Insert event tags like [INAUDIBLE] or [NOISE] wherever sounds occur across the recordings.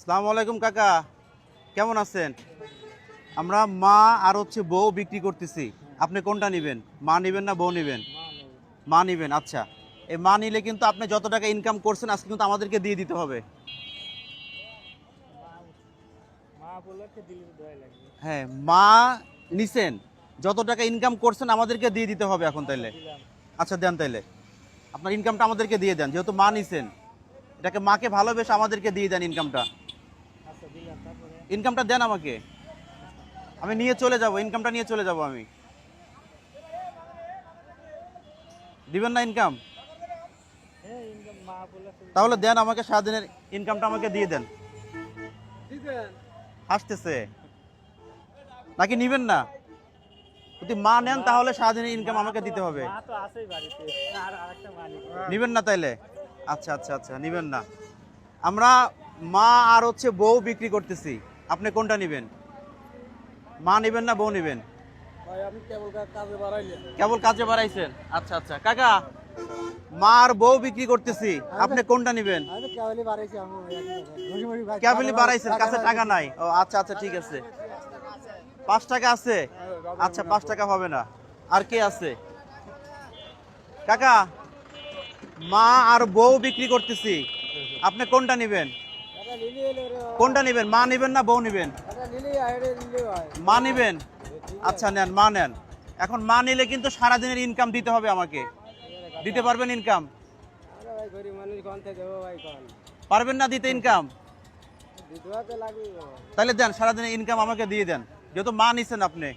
সালাম আলাইকুম, কাকা। কেমন আছেন? আমরা মা আর হচ্ছে বউ বিক্রি করতেছি। আপনি কোনটা নেবেন? মা নেবেন না বউ নেবেন? মা নেবেন আচ্ছা। এই মা নিলে কিন্তু আপনি যত টাকা ইনকাম করছেন, আজকে কিন্তু আমাদেরকে দিয়ে দিতে হবে। হ্যাঁ মা নিছেন, যত টাকা ইনকাম করছেন, আমাদেরকে দিয়ে দিতে হবে এখন তাইলে। আচ্ছা দেন তাইলে। আপনার ইনকামটা আমাদেরকে দিয়ে দেন, যেহেতু মা নিছেন। এটাকে মাকে ভালোবেসে আমাদেরকে দিয়ে দেন ইনকামটা ইনকামটা দেন আমাকে। আমি নিয়ে চলে যাব ইনকামটা নিয়ে চলে যাব আমি। দিবেন না ইনকাম তাহলে দেন আমাকে সারাদিনের ইনকামটা আমাকে দিয়ে দেন। হাসতেছে। নাকি নিবেন না? যদি মা নেন তাহলে সারাদিনের ইনকাম আমাকে দিতে হবে। নিবেন না তাইলে? আচ্ছা আচ্ছা আচ্ছা নিবেন না। আমরা মা আর হচ্ছে বউ বিক্রি করতেছি। আপনি কোনটা নিবেন? মা নিবেন না বউ নিবেন? কেবল কাজে বাড়াইছেন? আচ্ছা আচ্ছা। কাকা মা আর বউ বিক্রি করতেছি। আপনি কোনটা নিবেন? কেবলই বাড়াইছেন? কাছে টাকা নাই? ও আচ্ছা আচ্ছা ঠিক আছে। পাঁচ টাকা আছে? আচ্ছা পাঁচ টাকা হবে না। আর কে আছে? কাকা মা আর বউ বিক্রি করতেছি। আপনি কোনটা নেবেন? কোনটা নেবেন? মা নেবেন না বউ নেবেন? মা নেবেন? আচ্ছা নেন, মা নেন। এখন মা নিলে কিন্তু সারাদিনের ইনকাম দিতে হবে আমাকে। দিতে পারবেন ইনকাম পারবেন না দিতে ইনকাম তাহলে দেন, সারাদিনের ইনকাম আমাকে দিয়ে দেন। যেহেতু মা নিছেন আপনি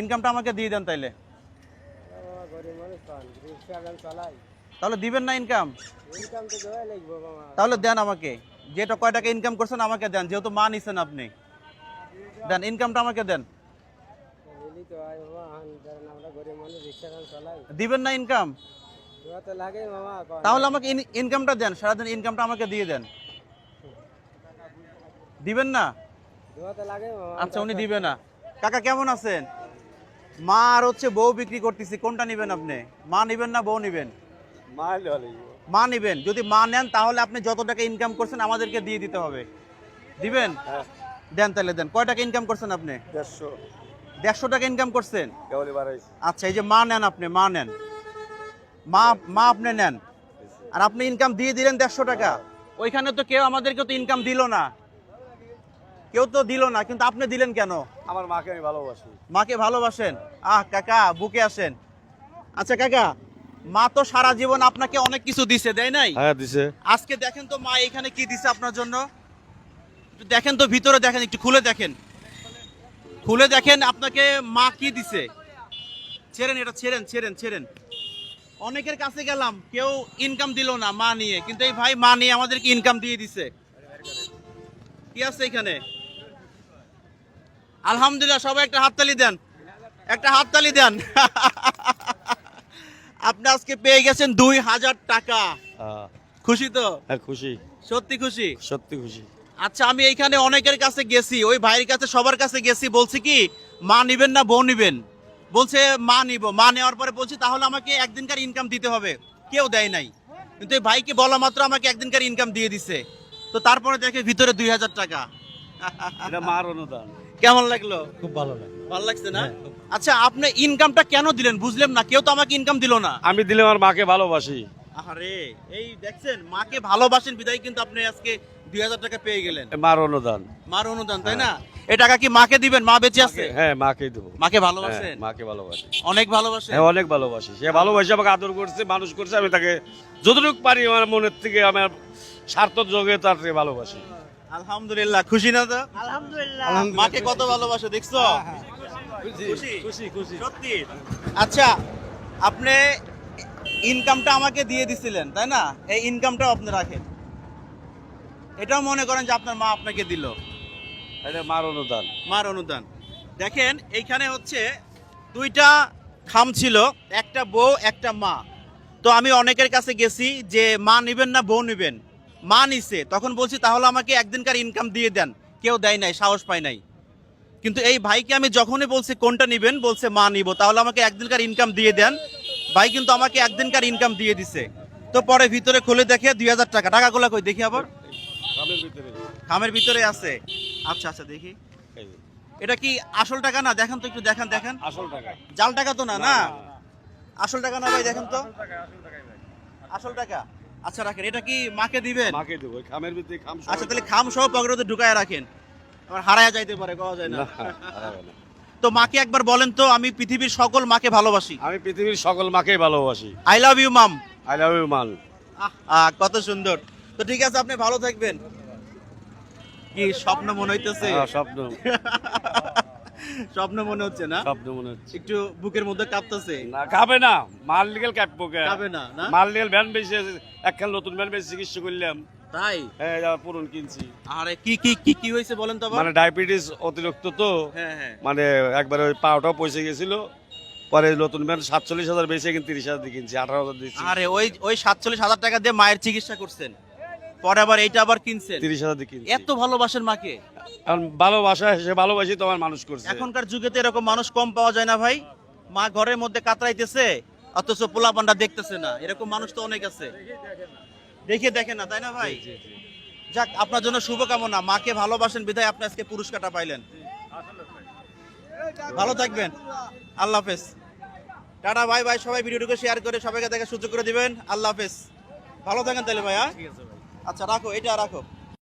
ইনকামটা আমাকে দিয়ে দেন তাইলে। তাহলে দিবেন না ইনকাম তাহলে দেন আমাকে। যেটা কয় টাকা ইনকাম করছেন আমাকে দেন, যেহেতু মা নিছেন আপনি। দেন ইনকামটা আমাকে দেন। দিবেন না ইনকাম তাহলে আমাকে ইনকামটা দেন, সারাদিন ইনকামটা আমাকে দিয়ে দেন। দিবেন না? আচ্ছা উনি দিবে না। কাকা, কেমন আছেন? মা আর হচ্ছে বউ বিক্রি করতেছি, কোনটা নিবেন আপনি? মা নিবেন না বউ নিবেন? মা নিবেন। যদি মা নেন তাহলে আপনি যত টাকা ইনকাম করছেন আমাদেরকে দিয়ে দিতে হবে। দিবেন? দেন তাহলে দেন। কয় টাকা ইনকাম করছেন আপনি? দেড়শো। দেড়শো টাকা ইনকাম করছেন? আচ্ছা এই যে মা নেন আপনি মা নেন। মা মা আপনি নেন। আর আপনি ইনকাম দিয়ে দিলেন দেড়শো টাকা। ওইখানে তো কেউ আমাদেরকে তো ইনকাম দিল না। কেউ তো দিল না কিন্তু আপনি দিলেন কেন? আমার মাকে আমি ভালোবাসি। মাকে ভালোবাসেন? আহ কাকা বুকে আসেন। আচ্ছা কাকা মা তো সারা জীবন আপনাকে অনেক কিছু দিছে দেয় নাই? হ্যাঁ দিছে। আজকে দেখেন তো মা এখানে কি দিছে আপনার জন্য? একটু দেখেন তো ভিতরে দেখেন একটু খুলে দেখেন। খুলে দেখেন আপনাকে মা কি দিছে। ছেড়েন এটা ছেড়েন ছেড়েন ছেড়েন। অনেকের কাছে গেলাম কেউ ইনকাম দিল না মা নিয়ে। কিন্তু এই ভাই মা নিয়ে আমাদেরকে ইনকাম দিয়ে দিছে। কি আছে এখানে? আলহামদুলিল্লাহ সবাই একটা হাততালি দেন। একটা হাততালি দেন। [LAUGHS] আপনি আজকে পেয়ে গেছেন দুই হাজার টাকা। হ্যাঁ, খুশি তো? হ্যাঁ খুশি। সত্যি খুশি? সত্যি খুশি। আচ্ছা আমি এইখানে অনেকের কাছে গেছি ওই ভাইয়ের কাছে সবার কাছে গেছি বলছি কি মা নিবেন না বউ নিবেন? বলছে মা নিব। মা নেওয়ার পরে বলছি তাহলে আমাকে একদিনকার ইনকাম দিতে হবে। কেউ দেয় নাই। কিন্তু এই ভাইকে বলা মাত্র আমাকে একদিনকার ইনকাম দিয়ে দিছে। তো তারপরে দেখে ভিতরে দুই হাজার টাকা। এটা মার অনুদান। কেমন লাগল? খুব ভালো লাগে ভালো লাগছে না? আচ্ছা আপনি ইনকামটা কেন দিলেন? বুঝলাম না কেউ তো আমাকে ইনকাম দিল না। আমি দিলে আমার মাকে ভালোবাসি। আরে এই দেখছেন মাকে ভালোবাসেন বিদায় কিন্তু আপনি আজকে দুই হাজার টাকা পেয়ে গেলেন। মার অনুদান। মার অনুদান তাই না? এই টাকা কি মাকে দিবেন? মা বেঁচে আছে? হ্যাঁ মাকেই দেবো। মাকে হ্যাঁ, ভালোবাসেন মাকে ভালোবাসি। অনেক ভালোবাসেন? হ্যাঁ অনেক ভালোবাসি। সে ভালোবাসি আমাকে আদর করছে মানুষ করছে আমি তাকে যতটুকু পারি আমার মনের থেকে আমার স্বার্থ যোগে তার থেকে ভালোবাসি। আলহামদুলিল্লাহ খুশি না তো? আলহামদুলিল্লাহ। মাকে কত ভালোবাসে দেখছ? খুশি সত্যি। আচ্ছা আপনি ইনকামটা আমাকে দিয়ে দিছিলেন তাই না? এই ইনকামটাও আপনি রাখেন। এটাও মনে করেন যে আপনার মা আপনাকে দিল। এটা মার অনুদান। মার অনুদান। দেখেন এইখানে হচ্ছে দুইটা খাম ছিল একটা বউ একটা মা। তো আমি অনেকের কাছে গেছি যে মা নিবেন না বউ নিবেন। মা নিছে তখন বলছি তাহলে আমাকে একদিনকার ইনকাম দিয়ে দেন। কেউ দেয় নাই সাহস পায় নাই। কিন্তু এই ভাইকে আমি যখনই বলছি কোনটা নিবেন? বলছে মা নিব। তাহলে আমাকে একদিনকার ইনকাম দিয়ে দেন। ভাই কিন্তু আমাকে একদিনকার ইনকাম দিয়ে দিছে। তো পরে ভিতরে খুলে দেখে দুই হাজার টাকা। টাকাগুলো কই? দেখি আবার। খামের ভিতরে। আছে। আচ্ছা আচ্ছা দেখি। এটা কি আসল টাকা? না দেখেন তো একটু দেখেন দেখেন। আসল টাকা। জাল টাকা তো না না আসল টাকা না ভাই দেখেন তো। আসল টাকা আচ্ছা রাখেন। এটা কি মাকে দিবেন? মাকে দেবো। খামের ভিতরে খাম আচ্ছা তাহলে খাম সহ পকেটে ঢুকায় রাখেন। আবার হারায়া যাইতে পারে কওয়া যায় না। তো মাকে একবার বলেন তো আমি পৃথিবীর সকল মাকে ভালোবাসি। আমি পৃথিবীর সকল ভালোবাসি। I love you mom I love you ah কত সুন্দর। তো ঠিক আছে আপনি ভালো থাকবেন। কি স্বপ্ন মনে হইতেছে? হ্যাঁ, স্বপ্ন। স্বপ্ন মনে হচ্ছে না? স্বপ্ন মনে হচ্ছে। একটু বুকের মধ্যে কাঁপতেছে? না খাবে না। মাল লিগেল কাটবো কে? যাবে না না? মাল লিগেল ভ্যান বেশি একখান নতুন ভ্যান বেশি চিকিৎসা করলাম। তাই? হ্যাঁ যা পুরন কিনছি। আরে কি কি কি কি হয়েছে বলেন তো মানে ডায়াবেটিস অতিরিক্ত তো। হ্যাঁ হ্যাঁ। মানে একবারে ওই পাওটাও পয়সা গেছিল। পরে নতুন সাতচল্লিশ হাজার বেশি কিন্তু তিরিশ হাজার দিয়ে কিনছি আঠারো হাজার আরে ওই ওই সাতচল্লিশ হাজার টাকা দিয়ে মায়ের চিকিৎসা করছেন। পরে আবার এইটা আবার কিনছেন। তিরিশ হাজার দিয়ে কিনছি। এত ভালোবাসেন মাকে। কারণ ভালোবাসা সে ভালোবাসি তোমার মানুষ করছে। এখনকার যুগে তো এরকম মানুষ কম পাওয়া যায় না ভাই। মা ঘরের মধ্যে কাতরাইতেছে অথচ পোলা পান্ডা দেখতেছে না। এরকম মানুষ তো অনেক আছে। দেখে দেখেন না তাই না ভাই? যাক আপনার জন্য শুভকামনা। মাকে ভালোবাসেন বিধায় আপনি আজকে পুরস্কারটা পাইলেন। ভালো থাকবেন। আল্লাহ হাফেজ। টাটা ভাই ভাই সবাই ভিডিওটুকু শেয়ার করে সবাইকে দেখে সুযোগ করে দিবেন। আল্লাহ হাফেজ। ভালো থাকেন তাহলে ভাই হ্যাঁ? আচ্ছা রাখো এটা রাখো।